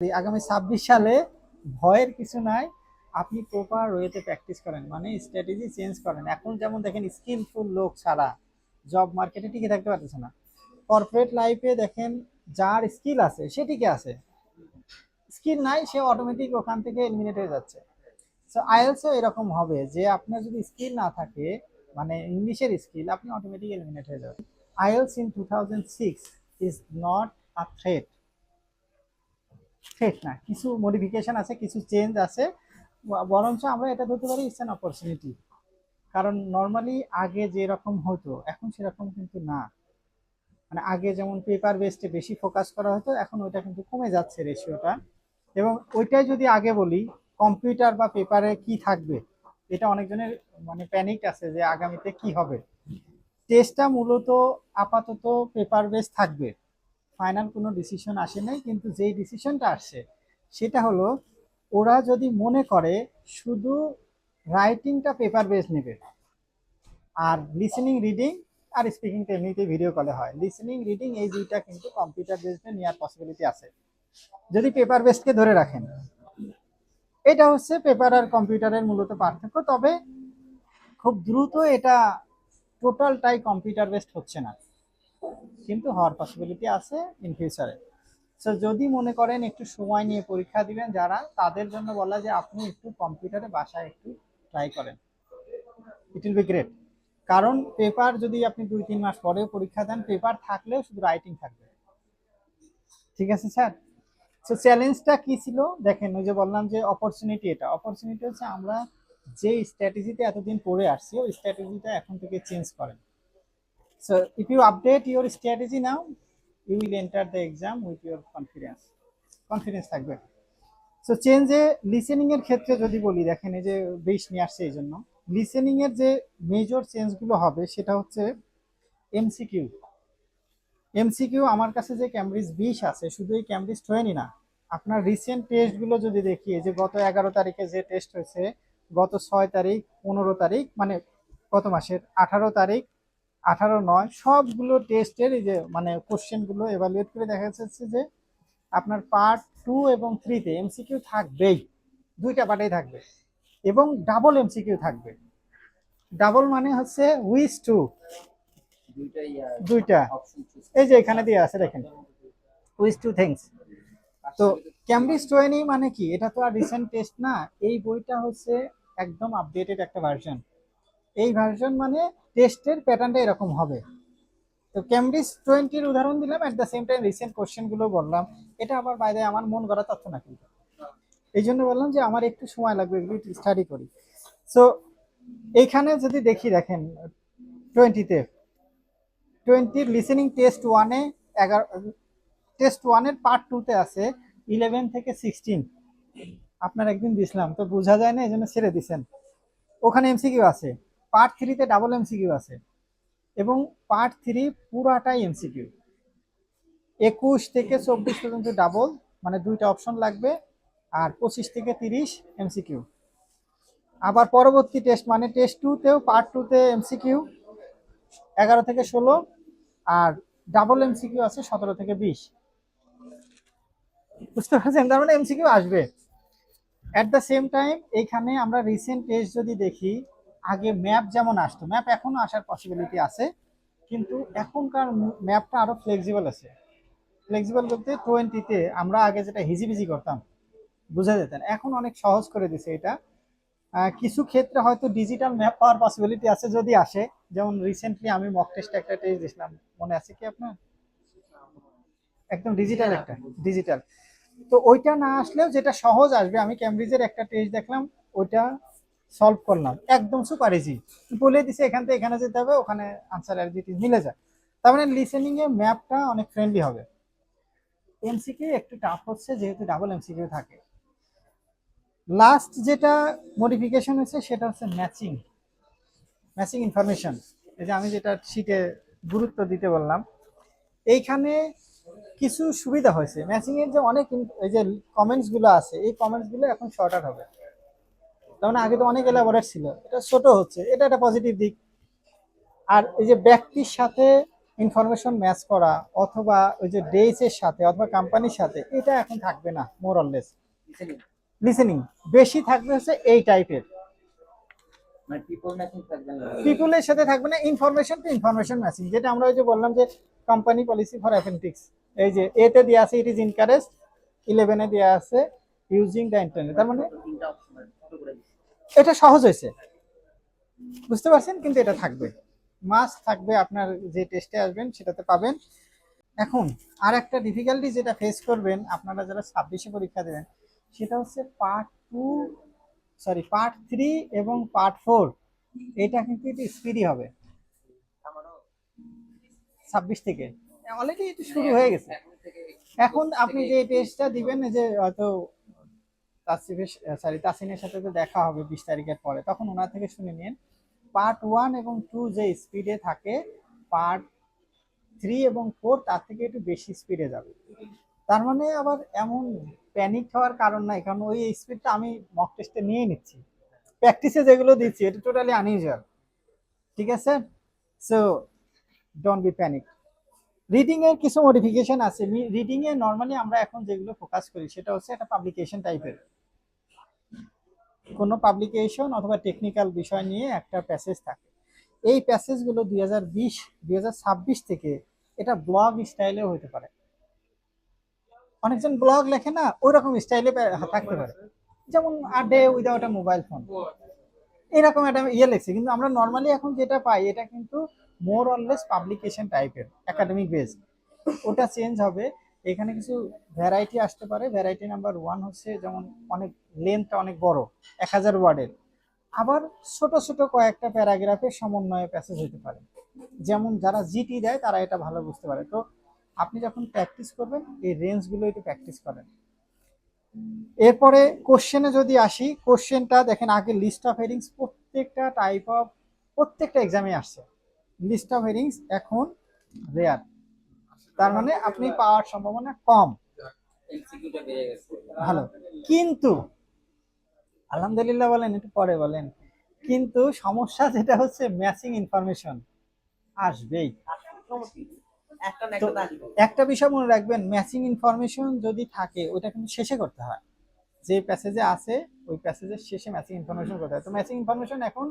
আগামী ছাব্বিশ সালে ভয়ের কিছু নাই, আপনি প্রপার ওয়েতে প্র্যাকটিস করেন মানে স্ট্র্যাটেজি চেঞ্জ করেন। এখন যেমন দেখেন স্কিলফুল লোক ছাড়া জব মার্কেটে টিকে থাকতে পারতেছে না। কর্পোরেট লাইফে দেখেন, যার স্কিল আছে, সে টিকে আছে। স্কিল নাই, সে অটোমেটিক ওখান থেকে এলিমিনেট হয়ে যাচ্ছে। সো আইএলসও এরকম হবে যে আপনার যদি স্কিল না থাকে মানে ইংলিশের স্কিল আপনি অটোমেটিক এলিমিনেট হয়ে যাবেন। IELTS in two thousand six is not a threat threat না, কিছু মডিফিকেশন আছে, কিছু চেঞ্জ আছে। বরঞ্চ আমরা এটা ধরতে পারি ইটস অ্যান অপরচুনিটি কারণ নর্মালি আগে যেরকম হতো, এখন সেরকম কিন্তু না। মানে আগে যেমন পেপার বেসডে বেশি ফোকাস করা হতো, এখন ওইটা কিন্তু কমে যাচ্ছে রেশিওটা এবং ওইটাই যদি আগে বলি কম্পিউটার বা পেপারে কি থাকবে, এটা অনেকজনের মানে প্যানিক আছে যে আগামীতে কি হবে। টেস্টটা মূলত আপাতত পেপার বেস থাকবে। ফাইনাল কোনো ডিসিশন আসে নাই, কিন্তু যেই ডিসিশনটা আসছে সেটা হলো ওরা যদি মনে করে শুধু রাইটিংটা পেপার বেস নেবে, আর লিসেনিং রিডিং আর স্পিকিংটা এমনিতে ভিডিও কলে হয়। লিসেনিং রিডিং এই দুইটা কিন্তু কম্পিউটার বেসডে নেওয়ার পসিবিলিটি আছে। যদি পেপার বেসকে ধরে রাখেন, এটা হচ্ছে পেপার আর কম্পিউটারের মূলত পার্থক্য, তবে খুব দ্রুত এটা টোটালটাই কম্পিউটার বেসড হচ্ছে না। কিন্তু হওয়ার পসিবিলিটি আছে ইন ফিউচারে সো যদি মনে করেন একটু সময় নিয়ে পরীক্ষা দিবেন যারা, তাদের জন্য বলা যে আপনি একটু কম্পিউটারে বাসায় একটু ট্রাই করেন। ইট উইল বি গ্রেট কারণ পেপার যদি আপনি দুই, তিন মাস পরেও পরীক্ষা দেন পেপার থাকলেও শুধু রাইটিং থাকবে। ঠিক আছে স্যার? সো চ্যালেঞ্জটা কি ছিল? দেখেন, ওই যে বললাম যে অপরচুনিটি এটা। অপরচুনিটি হচ্ছে আমরা যে স্ট্র্যাটেজিতে এতদিন পড়ে আসছি, ওই স্ট্র্যাটেজিটা এখন থেকে চেঞ্জ করেন। So if you update your strategy now, you will enter the exam with your confidence. Confidence থাকবে। সো চেঞ্জে লিসেনিং এর ক্ষেত্রে যদি বলি দেখেন এই যে বিশ নিয়ে আসছে এই জন্য। লিসেনিং এর যে মেজর চেঞ্জগুলো হবে সেটা হচ্ছে এমসিকিউ এমসিকিউ আমার কাছে যে ক্যামব্রিজ বিশ আছে শুধু এই ক্যামব্রিজ টোয়েনি না। আপনার রিসেন্ট টেস্টগুলো যদি দেখি যে গত এগারো তারিখে যে টেস্ট হয়েছে গত ছয় তারিখ পনেরো তারিখ মানে গত মাসের আঠারো তারিখ আঠারো নয় সবগুলো টেস্টের এই যে মানে কোশ্চেনগুলো এভালুয়েট করে দেখা যাচ্ছে যে আপনার পার্ট টু এবং থ্রিতে এমসিকিউ থাকবেই। দুইটা পার্টেই থাকবে। এবং ডাবল এমসিকিউ থাকবে। ডাবল মানে হচ্ছে উইস টু দুইটা। এই যে এখানে দিয়ে আছে দেখেন। উইস টু থিংস তো ক্যামব্রিজ টোয়েনি মানে কি? এটা তো আর রিসেন্ট টেস্ট না। এই বইটা হচ্ছে একদম আপডেটেড একটা ভার্সন এই ভার্সন মানে টেস্টের প্যাটার্নটা এরকম হবে। তো ক্যামব্রিজ টোয়েন্টির উদাহরণ দিলাম at the same time recent কোশ্চেনগুলো বললাম। এটা আবার বাইরে আমার মন গড়া তথ্য না কিন্তু। এই জন্য বললাম যে আমার একটু সময় লাগবে, এগুলো স্টাডি করি। সো এইখানে যদি দেখি দেখেন টোয়েন্টিতে টোয়েন্টির লিসেনিং টেস্ট ওয়ানে এগারো টেস্ট ওয়ানের পার্ট টুতে আছে ইলেভেন থেকে সিক্সটিন আপনার একদিন দিছিলাম, তো বোঝা যায় না, এই জন্য ছেড়ে দিছেন। ওখানে এমসিকিউ আছে। পার্ট থ্রিতে ডাবল এমসিকিউ আছে। এবং পার্ট থ্রি পুরাটাই এমসিকিউ একুশ থেকে চব্বিশ পর্যন্ত ডাবল মানে দুইটা অপশন লাগবে, আর পঁচিশ থেকে তিরিশ এমসিকিউ আবার পরবর্তী টেস্ট মানে টেস্ট টুতেও পার্ট টুতে এমসিকিউ এগারো থেকে ষোলো, আর ডাবল এমসিকিউ আছে সতেরো থেকে বিশ। বুঝতে পারছেন? তার মানে এমসিকিউ আসবে। অ্যাট দ্য সেম টাইম এইখানে আমরা রিসেন্ট টেস্ট যদি দেখি আগে ম্যাপ যেমন আসতো ম্যাপ এখনও আসার পসিবিলিটি আছে, কিন্তু এখনকার ম্যাপটা আরও ফ্লেক্সিবল আছে। ফ্লেক্সিবল বলতে টোয়েন্টিতে আমরা আগে যেটা হিজিবিজি করতাম, বুঝা যেতেন এখন অনেক সহজ করে দিছে এটা। কিছু ক্ষেত্রে হয়তো ডিজিটাল ম্যাপ পাওয়ার পসিবিলিটি আছে যদি আসে, যেমন রিসেন্টলি আমি মক টেস্ট একটা টেস্ট দিয়েছিলাম, মনে আছে কি আপনার? একদম ডিজিটাল একটা ডিজিটাল তো ওইটা না আসলেও যেটা সহজ আসবে, আমি ক্যামব্রিজের একটা টেস্ট দেখলাম, ওইটা সলভ করলাম। একদম সুপার ইজি বলে দিছে, এখান থেকে এখানে যেতে হবে, ওখানে আনসার আর জিটি মিলে যায়। তার মানে লিসেনিং এ ম্যাপটা অনেক ফ্রেন্ডলি হবে। এমসিকিউ একটু টাফ হচ্ছে, যেহেতু ডাবল এমসিকিউ থাকে। লাস্ট যেটা মডিফিকেশন হয়েছে, সেটা হচ্ছে ম্যাচিং ম্যাচিং ইনফরমেশন এই যে আমি যেটা শীটে গুরুত্ব দিতে বললাম, এইখানে কিছু সুবিধা হয়েছে। ম্যাচিং এর যে অনেক এই যে কমেন্টসগুলো আছে, এই কমেন্টসগুলো এখন শর্টার হবে। তার মানে আগে তো অনেক এলাবোরেট ছিল। এটা ছোট হচ্ছে এটা একটা পজিটিভ দিক। আর এই যে ব্যক্তির সাথে ইনফরমেশন ম্যাচ করা অথবা ওই যে ডেইস এর সাথে অথবা কোম্পানির সাথে এটা এখন থাকবে না মোর অললেস লিসেনিং বেশি থাকবে হচ্ছে এই টাইপের মানে। পিপুলের সাথে থাকবে না ইনফরমেশন টু ইনফরমেশন ম্যাচিং যেটা আমরা ওই যে বললাম যে কোম্পানি পলিসি ফর অ্যাপেন্ডিক্স এই যে এতে দেওয়া আছে ইট ইজ ইনকারেজ ইলেভেনে দেওয়া আছে ইউজিং দ্য ইন্টারনেট তার মানে এটা সহজ হয়েছে। বুঝতে পারছেন? কিন্তু এটা থাকবে। মাস থাকবে আপনার যে টেস্টে আসবেন, সেটাতে পাবেন। এখন আর একটা ডিফিকাল্টি যেটা ফেস করবেন, আপনারা যারা ছাব্বিশে পরীক্ষা দেবেন, সেটা হচ্ছে part two sorry part three এবং পার্ট ফোর এটা কিন্তু একটু স্পিডি হবে। ছাব্বিশ থেকে। অলরেডি এটা শুরু হয়ে গেছে। এখন আপনি যে টেস্টটা দিবেন যে হয়তো তাসিফের সরি তাসিনের সাথে তো দেখা হবে বিশ তারিখের পরে। তখন ওনার থেকে শুনে নিন। পার্ট ওয়ান এবং টু যে স্পিডে থাকে পার্ট থ্রি এবং ফোর তার থেকে একটু বেশি স্পিডে যাবে। তার মানে আবার এমন প্যানিক হওয়ার কারণ নাই, কারণ ওই স্পিডটা আমি মক টেস্টে নিয়ে নিচ্ছি। প্র্যাকটিসে যেগুলো দিচ্ছি, এটা টোটালি আনইউজুয়াল ঠিক আছে? So don't be panic reading এর কিছু মডিফিকেশন আছে। রিডিং এ নরমালি আমরা এখন যেগুলো ফোকাস করি, সেটা হচ্ছে একটা পাবলিকেশন টাইপের কোনো পাবলিকেশন অথবা টেকনিক্যাল বিষয় নিয়ে একটা প্যাসেজ থাকে। এই প্যাসেজগুলো দুই হাজার বিশ, দুই হাজার ছাব্বিশ থেকে এটা ব্লগ স্টাইলেও হতে পারে। অনেকজন ব্লগ লেখে না ওই রকম স্টাইলে থাকতে পারে। যেমন a day without a mobile phone এরকম একটা ইয়ে লেখছে, কিন্তু আমরা নর্মালি এখন যেটা পাই, এটা কিন্তু মোর অললেস পাবলিকেশন টাইপের একাডেমিক বেস ওটা চেঞ্জ হবে এখানে কিছু ভ্যারাইটি আসতে পারে। ভ্যারাইটি নাম্বার ওয়ান হচ্ছে যেমন অনেক লেন্থটা অনেক বড়, এক হাজার ওয়ার্ডের আবার ছোট ছোট কয়েকটা প্যারাগ্রাফের সমন্বয়ে প্যাসেজ হতে পারে। যেমন যারা জিটি দেয়, তারা এটা ভালো বুঝতে পারে। তো আপনি যখন প্র্যাকটিস করবেন, এই রেঞ্জগুলো একটু প্র্যাকটিস করেন। এরপরে কোশ্চেনে যদি আসি কোশ্চেনটা দেখেন, আগে লিস্ট অফ হেডিংস প্রত্যেকটা টাইপ অফ প্রত্যেকটা এক্সামে আসছে। লিস্ট অফ হেডিংস এখন রেয়ার তার মানে আপনি পাওয়ার সম্ভাবনা কম। ভালো। কিন্তু আলহামদুলিল্লাহ বলেন একটু পরে বলেন কিন্তু সমস্যা যেটা হচ্ছে ম্যাচিং ইনফরমেশন আসবেই। একটা বিষয় মনে রাখবেন ম্যাচিং ইনফরমেশন যদি থাকে ওটা কিন্তু শেষে করতে হয়। যে প্যাসেজে আছে ওই প্যাসেজের শেষে ম্যাচিং ইনফরমেশন করতে হয়। তো ম্যাচিং ইনফরমেশন এখন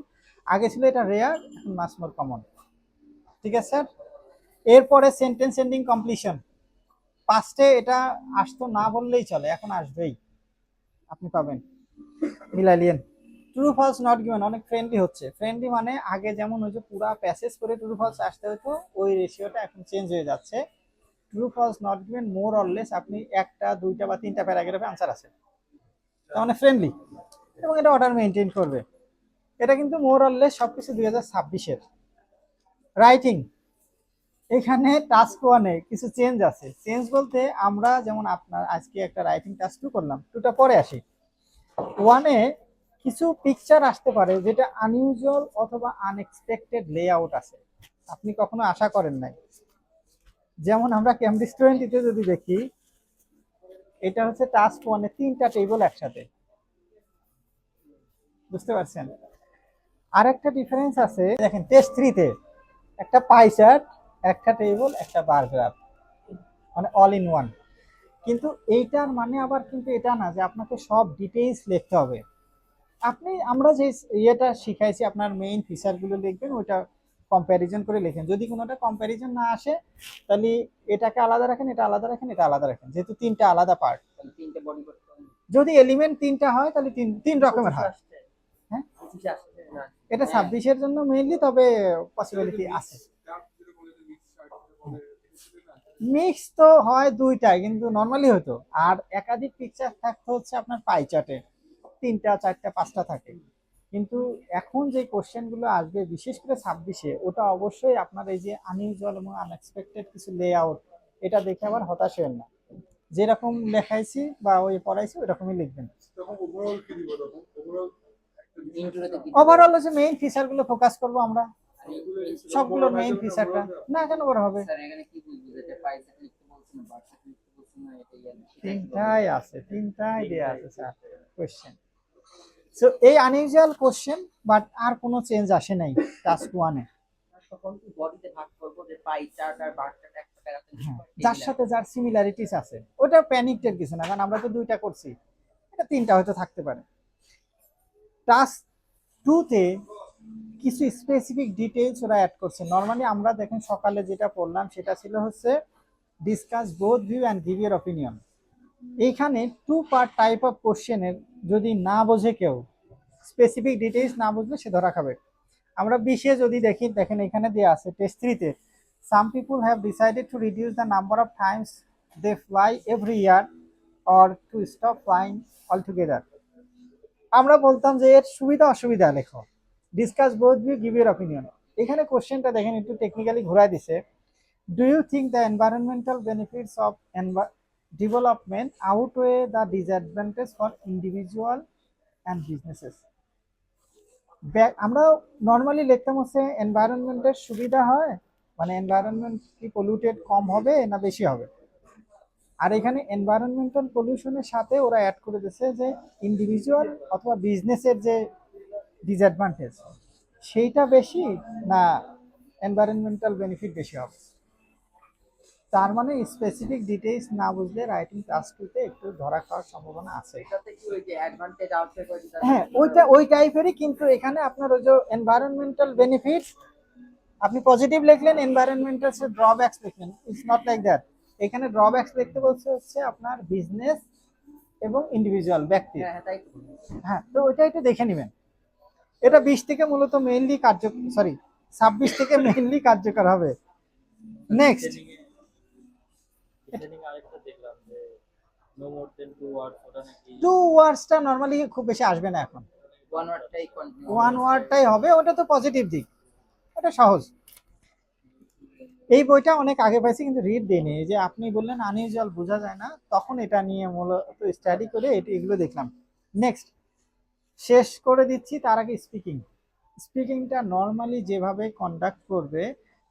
আগে ছিল এটা রেয়ার এখন মাস মোর কমন ঠিক আছে স্যার? এরপরে সেন্টেন্স এন্ডিং কমপ্লিশন পাস্টে এটা আসতো না বললেই চলে, এখন আসবেই। আপনি পাবেন। মিলালিয়েন ট্রু ফলস নট গিভেন অনেক ফ্রেন্ডলি হচ্ছে। ফ্রেন্ডলি মানে আগে যেমন ওই যে পুরা প্যাসেজ করে ট্রু ফলস আসতে হতো, ওই রেশিওটা এখন চেঞ্জ হয়ে যাচ্ছে। True false not given more or less আপনি একটা, দুইটা বা তিনটা প্যারাগ্রাফে আনসার আছে। তার মানে ফ্রেন্ডলি এবং এটা অর্ডার মেনটেন করবে। এটা কিন্তু মোর অরলেস সবকিছু দুই হাজার ছাব্বিশের। রাইটিং এখানে টাস্ক ওয়ানে কিছু চেঞ্জ আছে। চেঞ্জ বলতে আমরা যেমন আপনার আজকে একটা রাইটিং টাস্ক টু করলাম টুটা পরে আসি। ওয়ানে কিছু পিকচার আসতে পারে যেটা আনইউজুয়াল অথবা আনএক্সপেক্টেড লেআউট আছে। আপনি কখনো আশা করেন নাই। যেমন আমরা ক্যামব্রিজ টোয়েন্টিতে যদি দেখি, এটা হচ্ছে টাস্ক ওয়ানে তিনটা টেবিল একসাথে। বুঝতে পারছেন? আর একটা ডিফারেন্স আছে, দেখেন টেস্ট থ্রিতে একটা পাই চার্ট একটা টেবিল একটা বার গ্রাফ মানে অল ইন ওয়ান কিন্তু এইটার মানে আবার কিন্তু এটা না যে আপনাকে সব ডিটেইলস লিখতে হবে। আপনি আমরা যে ইয়েটা শিখাইছি আপনার মেইন ফিচারগুলো লিখবেন ওইটা কম্প্যারিজন করে লেখেন। যদি কোনোটা কম্প্যারিজন না আসে তাহলে এটাকে আলাদা রাখেন এটা আলাদা রাখেন এটা আলাদা রাখেন। যেহেতু তিনটা আলাদা পার্ট। যদি এলিমেন্ট তিনটা হয় তাহলে তিন তিন রকমের হয়। হ্যাঁ? এটা। ছাব্বিশের জন্য মেইনলি তবে পসিবিলিটি আছে। মিক্স তো হয় দুইটাই কিন্তু নর্মালি হতো আর একাধিক পিকচার থাকতে হচ্ছে আপনার পাই চার্টে তিনটা চারটা পাঁচটা থাকে। কিন্তু এখন যে কোশ্চেনগুলো আসবে বিশেষ করে ছাব্বিশে ওটা অবশ্যই আপনার এই যে আনইউজুয়াল এবং আনএক্সপেক্টেড কিছু লেআউট এটা দেখে আবার হতাশ হবেন না। যেরকম লেখাইছি বা ওই পড়াইছি ওই রকমই লিখবেন ওভারঅল কি দিব তখন? ওভারঅল ইন্ট্রোতে কি? ওভারঅল হচ্ছে মেইন ফিচারগুলো ফোকাস করব আমরা। সবগুলোর মেইন ফিচারটা না কেন বড় হবে। স্যার এখানে কি বুঝব যেটা পাইসেট লিখতে বলছে না বার্সেট লিখতে বলছে এটা তিনটাই আছে তিনটাই দেয়া আছে স্যার কোশ্চেন সো এই আনইউজুয়াল কোশ্চেন বাট আর কোনো চেঞ্জ আসে নাই টাস্ক ওয়ানে তখন বডিতে ভাগ করব? যে পাই চার্ট আর বার চার্ট একটা প্যারাতে হ্যাঁ, যার সাথে যার সিমিলারিটিস আছে। ওটা প্যানিকটের কিছু না কারণ আমরা তো দুইটা করছি। এটা তিনটা হয়তো থাকতে পারে। টাস্ক টুতে কিছু স্পেসিফিক ডিটেলস ওরা অ্যাড করছে। নর্মালি আমরা দেখেন সকালে যেটা পড়লাম, সেটা ছিল হচ্ছে discuss both view and give your opinion এইখানে টু পার্ট টাইপ অফ কোশ্চেনের যদি না বোঝে কেউ স্পেসিফিক ডিটেলস না বুঝলে সে ধরা খাবে। আমরা বিশে যদি দেখি, দেখেন এখানে দেওয়া আছে টেস্ট থ্রিতে some people have decided to reduce the number of times they fly every year or to stop flying altogether আমরা বলতাম যে এর সুবিধা অসুবিধা লেখো। Discuss both view give your opinion এখানে কোশ্চেনটা দেখেন, একটু টেকনিক্যালি ঘোরায় দিছে। Do you think the environmental benefits of development outweigh the disadvantage for individual and businesses আমরা নর্মালি লিখতাম হচ্ছে এনভায়রনমেন্টের সুবিধা হয় মানে এনভায়রনমেন্ট কি পলিউটেড কম হবে না বেশি হবে? আর এখানে এনভায়রনমেন্টাল পলিউশনের সাথে ওরা অ্যাড করে দিচ্ছে যে ইন্ডিভিজুয়াল অথবা বিজনেসের যে ডিসঅ্যাডভান্টেজ সেইটা বেশি না এনভায়রনমেন্টাল বেনিফিট বেশি হবে। তার মানে স্পেসিফিক ডিটেইলস না বুঝলে রাইটিং টাস্কটিতে একটু ধরা খাওয়ার সম্ভাবনা আছে। হ্যাঁ ওইটা ওই টাইপেরই কিন্তু এখানে আপনার ওই যে এনভায়রনমেন্টাল বেনিফিট আপনি পজিটিভ লিখলেন এনভায়রনমেন্টাল সে ড্রব্যাকস লিখলেন। ইটস নট লাইক দ্যাট এখানে ড্রব্যাকস লিখতে বলছে হচ্ছে আপনার বিজনেস এবং ইন্ডিভিজুয়াল ব্যক্তি। হ্যাঁ হ্যাঁ। হ্যাঁ তো ওইটা একটু দেখে নেবেন। এটা বিশ থেকে মূলত মেইনলি কার্য সরি ছাব্বিশ থেকে মেইনলি কার্যকর হবে। নেক্সট ডিজাইনিং আরেকটা দেখলাম যে নো মোর দেন টু ওয়ার্ডসটা নর্মালি খুব বেশি আসবে না এখন। ওয়ান ওয়ার্ডটাই কন্টিনিউ ওয়ান ওয়ার্ডটাই হবে ওটা তো পজিটিভ দিক। ওটা সহজ। এই বইটা অনেক আগে পাইছি কিন্তু রিড দিইনি। যে আপনি বললেন আনইউজুয়াল বোঝা যায় না। তখন এটা নিয়ে মূলত স্টাডি করে এটি এগুলো দেখলাম। নেক্সট শেষ করে দিচ্ছি, তার আগে স্পিকিং স্পিকিংটা নর্মালি যেভাবে কন্ডাক্ট করবে,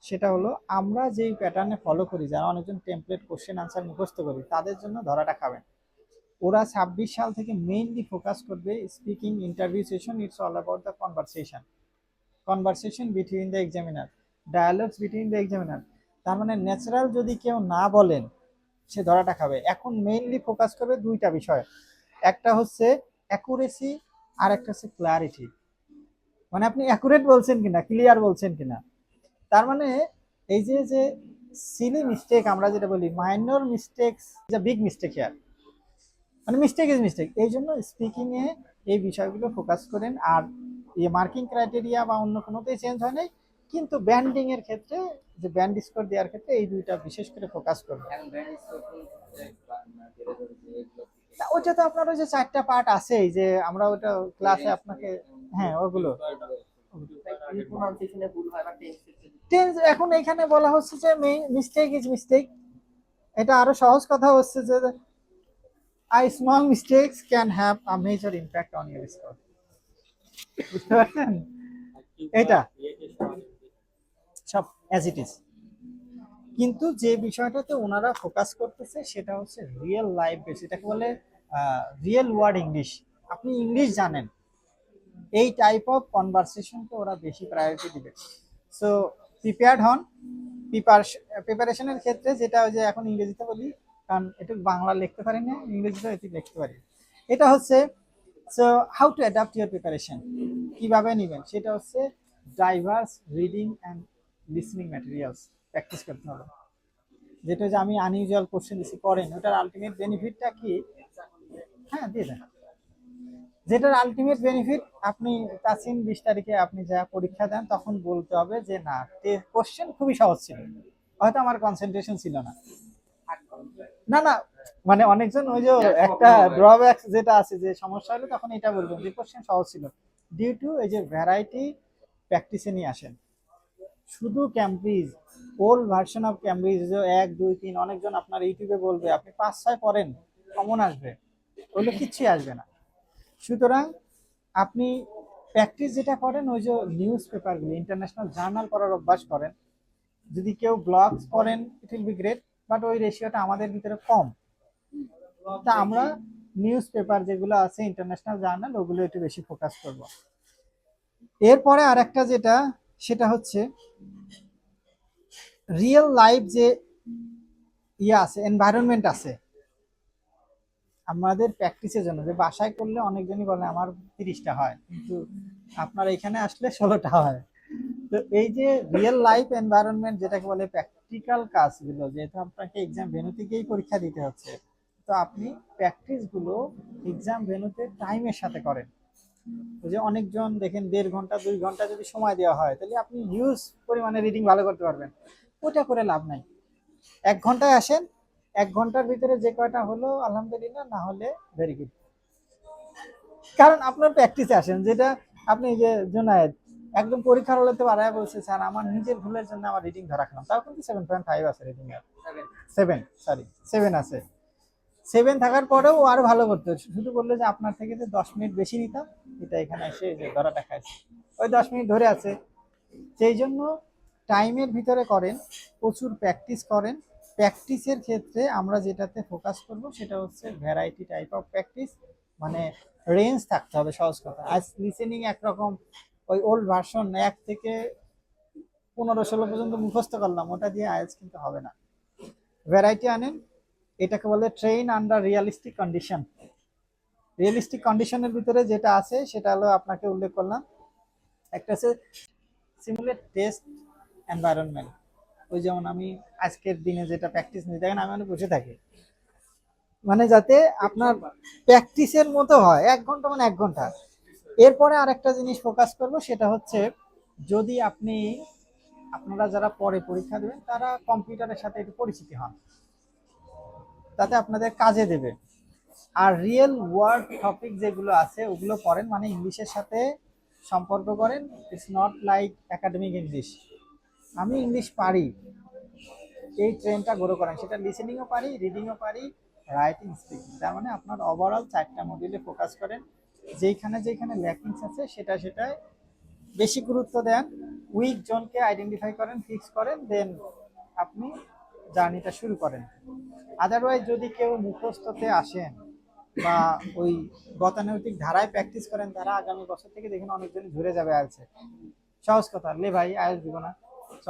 সেটা হলো আমরা যেই প্যাটার্নে ফলো করি, যারা অনেকজন টেমপ্লেট কোশ্চেন আনসার মুখস্থ করি, তাদের জন্য ধরাটা খাবেন। ওরা ছাব্বিশ সাল থেকে মেইনলি ফোকাস করবে speaking interview session it's all about the conversation conversation between the examiner dialogues between the examiner তার মানে ন্যাচারাল যদি কেউ না বলেন, সে ধরাটা খাবে। এখন মেইনলি ফোকাস করবে দুইটা বিষয়। একটা হচ্ছে অ্যাকুরেসি আর একটা হচ্ছে ক্লারিটি মানে আপনি অ্যাকুরেট বলছেন কিনা ক্লিয়ার বলছেন কিনা? তার মানে এই যে যে সিলি মিস্টেক আমরা যেটা বলি minor mistakes is big mistake here মানে মিস্টেক ইজ মিস্টেক এই জন্য স্পিকিংয়ে এই বিষয়গুলো ফোকাস করেন, আর ইয়ে মার্কিং ক্রাইটেরিয়া বা অন্য কোনোতেই চেঞ্জ হয় নাই, কিন্তু ব্যান্ডিং এর ক্ষেত্রে, যে ব্যান্ড স্কোর দেওয়ার ক্ষেত্রে এই দুইটা বিশেষ করে ফোকাস করবে থেকে। তা ওইটা তো আপনার ওই যে চারটা পার্ট আছেই যে আমরা ওটা ক্লাসে আপনাকে হ্যাঁ ওগুলো। টেন্স এখন এখানে বলা হচ্ছে যে মিস্টেক ইজ মিস্টেক এটা আরও সহজ কথা হচ্ছে যে I small mistakes can have a major impact on your score বুঝতে পারছেন? এটা। সব অ্যাজ ইট ইজ কিন্তু যে বিষয়টাতে ওনারা ফোকাস করতেছে সেটা হচ্ছে রিয়েল লাইফ এটাকে বলে রিয়েল ওয়ার্ড ইংলিশ আপনি ইংলিশ জানেন, এই টাইপ অফ কনভারসেশনকে ওরা বেশি প্রায়োরিটি দিবে। সো প্রিপেয়ার্ড হন প্রিপারেশনের ক্ষেত্রে যেটা যে এখন ইংরেজিতে বলি, কারণ একটু বাংলা লিখতে পারি না, ইংরেজিতে এটি লিখতে পারি। এটা হচ্ছে so how to adapt your preparation কীভাবে নেবেন? সেটা হচ্ছে diverse reading and listening materials practice করতে হবে। যেটা যে আমি আনইউজুয়াল কোশ্চেন দিচ্ছি করেন ওটার আলটিমেট বেনিফিটটা কি? হ্যাঁ দিয়ে দেন। যেটার আলটিমেট বেনিফিট আপনি প্রাচীন বিশ তারিখে আপনি যা পরীক্ষা দেন তখন বলতে হবে যে না কোশ্চেন খুবই সহজ ছিল। হয়তো আমার কনসেন্ট্রেশন ছিল না। না না মানে অনেকজন ওই যে একটা ড্রব্যাক যেটা আছে যে সমস্যা হলে তখন এটা বলবেন যে কোশ্চেন সহজ ছিল। ডিউ টু এই যে ভ্যারাইটি প্র্যাকটিসে নিয়ে আসেন। শুধু Cambridge old version of Cambridge এক, দুই, তিন, অনেকজন আপনার ইউটিউবে বলবে, আপনি পাঁচ, ছয় পড়েন কমন আসবে, ওগুলো কিচ্ছুই আসবে না। সুতরাং আপনি প্র্যাকটিস যেটা করেন, ওই যে নিউজ পেপারগুলো ইন্টারন্যাশনাল জার্নাল পড়ার অভ্যাস করেন। যদি কেউ ব্লগস পড়েন it will be great but ওই রেশিওটা আমাদের ভিতরে কম। তা আমরা নিউজ পেপার যেগুলো আছে ইন্টারন্যাশনাল জার্নাল ওগুলো একটু বেশি ফোকাস করব। এরপরে আরেকটা যেটা সেটা হচ্ছে রিয়েল লাইফ যে ইয়ে আছে এনভায়রনমেন্ট আছে, আমাদের প্র্যাকটিসের জন্য। যে বাসায় করলে অনেকজনই বলে, আমার তিরিশটা হয়। কিন্তু আপনার এখানে আসলে ষোলোটা হয়। তো এই যে রিয়েল লাইফ এনভায়রনমেন্ট যেটাকে বলে প্র্যাকটিক্যাল কাজগুলো, যেহেতু আপনাকে এক্সাম ভেনুতে গিয়েই পরীক্ষা দিতে হচ্ছে, তো আপনি প্র্যাকটিসগুলো এক্সাম ভেনুতে টাইমের সাথে করেন। ওই যে অনেকজন দেখেন দেড় ঘণ্টা দুই ঘণ্টা যদি সময় দেওয়া হয় তাহলে আপনি হিউজ পরিমাণে রিডিং ভালো করতে পারবেন। ওটা করে লাভ নাই। এক ঘন্টায় আসেন এক ঘণ্টার ভিতরে যে কয়টা হলো আলহামদুলিল্লাহ না হলে ভেরি গুড কারণ আপনার প্র্যাকটিসে আসেন যেটা আপনি যে জোনায়েদ একদম পরীক্ষার হলে তো বাড়ায় বলছে স্যার আমার নিজের ভুলের জন্য আমার রিডিং ধরা খেলাম তাও কিন্তু সেভেন পয়েন্ট ফাইভ আছে রিডিং এর। সেভেন সরি সেভেন আছে। সেভেন থাকার পরেও আরও ভালো করতো। শুধু বলল যে আপনার থেকে যে দশ মিনিট বেশি নিতাম এটা এখানে এসে যে ধরাটা খাইছে ওই দশ মিনিট ধরে আছে। সেই জন্য টাইমের ভিতরে করেন, প্রচুর প্র্যাকটিস করেন। প্র্যাকটিসের ক্ষেত্রে আমরা যেটাতে ফোকাস করব সেটা হচ্ছে ভ্যারাইটি টাইপ অফ প্র্যাকটিস মানে রেঞ্জ থাকতে হবে সহজ কথা। আজ লিসেনিং একরকম, ওই ওল্ড ভার্সন এক থেকে পনেরো ষোলো পর্যন্ত মুখস্থ করলাম, ওটা দিয়ে আয়াজ কিন্তু হবে না। ভ্যারাইটি আনেন, এটাকে বলে train under realistic condition realistic কন্ডিশনের ভিতরে যেটা আছে, সেটা হলো আপনাকে উল্লেখ করলাম। একটা আছে সিমুলেট টেস্ট এনভায়রনমেন্ট ওই যেমন আমি আজকের দিনে যেটা প্র্যাকটিস নিই, দেখেন আমি অনেক বসে থাকি। মানে যাতে আপনার প্র্যাকটিসের মতো হয়, এক ঘণ্টা মানে এক ঘণ্টা। এরপরে আরেকটা জিনিস ফোকাস করব, সেটা হচ্ছে যদি আপনি, আপনারা যারা পরে পরীক্ষা দেবেন, তারা কম্পিউটারের সাথে একটু পরিচিতি হন। তাতে আপনাদের কাজে দেবে। আর রিয়েল ওয়ার্ড টপিক যেগুলো আছে, ওগুলো পড়েন মানে ইংলিশের সাথে সম্পর্ক করেন। It's not like academic English আমি ইংলিশ পারি। এই ট্রেনটা গ্রো করেন। সেটা লিসেনিংও পারি রিডিংও পারি রাইটিং স্পিকিং তার মানে আপনার ওভারঅল চারটা মডিউলে ফোকাস করেন। যেইখানে যেখানে ল্যাকিংস আছে সেটা সেটায় বেশি গুরুত্ব দেন। উইক জোনকে আইডেন্টিফাই করেন ফিক্স করেন দেন আপনি জার্নিটা শুরু করেন। আদারওয়াইজ যদি কেউ মুখস্থতে আসেন বা ওই গতানৈতিক ধারায় প্র্যাকটিস করেন তারা, আগামী বছর থেকে দেখেন অনেকজন ঘুরে যাবে আছে সহজ কথা, লে ভাই আয়াস দিব না। চ।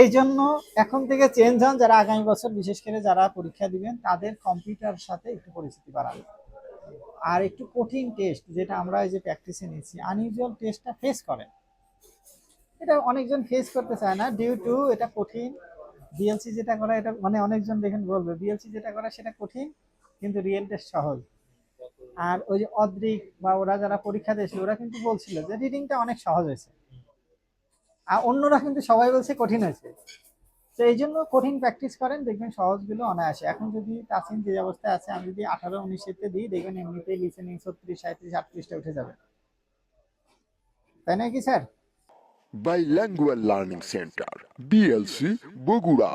এই জন্য এখন থেকে চেঞ্জ হন যারা আগামী বছর, বিশেষ করে যারা পরীক্ষা দিবেন, তাদের কম্পিউটার সাথে একটু পরিচিতি বাড়ান। আর একটু কঠিন টেস্ট যেটা আমরা এই যে প্র্যাকটিসে নিয়েছি আনইউজুয়াল টেস্টটা ফেস করেন। এটা অনেকজন ফেস করতে চায় না ডিউ টু এটা কঠিন। বিএলসি যেটা করা, এটা মানে অনেকজন দেখেন বলবে বিএলসি যেটা করা, সেটা কঠিন। কিন্তু রিয়েল টেস্ট সহজ। আর ওই যে অদ্রিক বা ওরা যারা পরীক্ষা দিয়েছিল ওরা কিন্তু বলছিল যে রিডিংটা অনেক সহজ হয়েছে। আর অন্যরা কিন্তু সবাই বলছে কঠিন হয়েছে। তো এই জন্য কঠিন প্র্যাকটিস করেন দেখবেন সহজগুলো অনায়াসে। এখন যদি তাসিন যে অবস্থায় আছে আমি যদি আঠারো উনিশেতে দিই দেখবেন এমনিতেই লিসেনিং ছত্রিশ সাঁত্রিশ আটত্রিশটা উঠে যাবে। তাই নয় কি sir? Bilingual Learning Center, BLC, Bogura.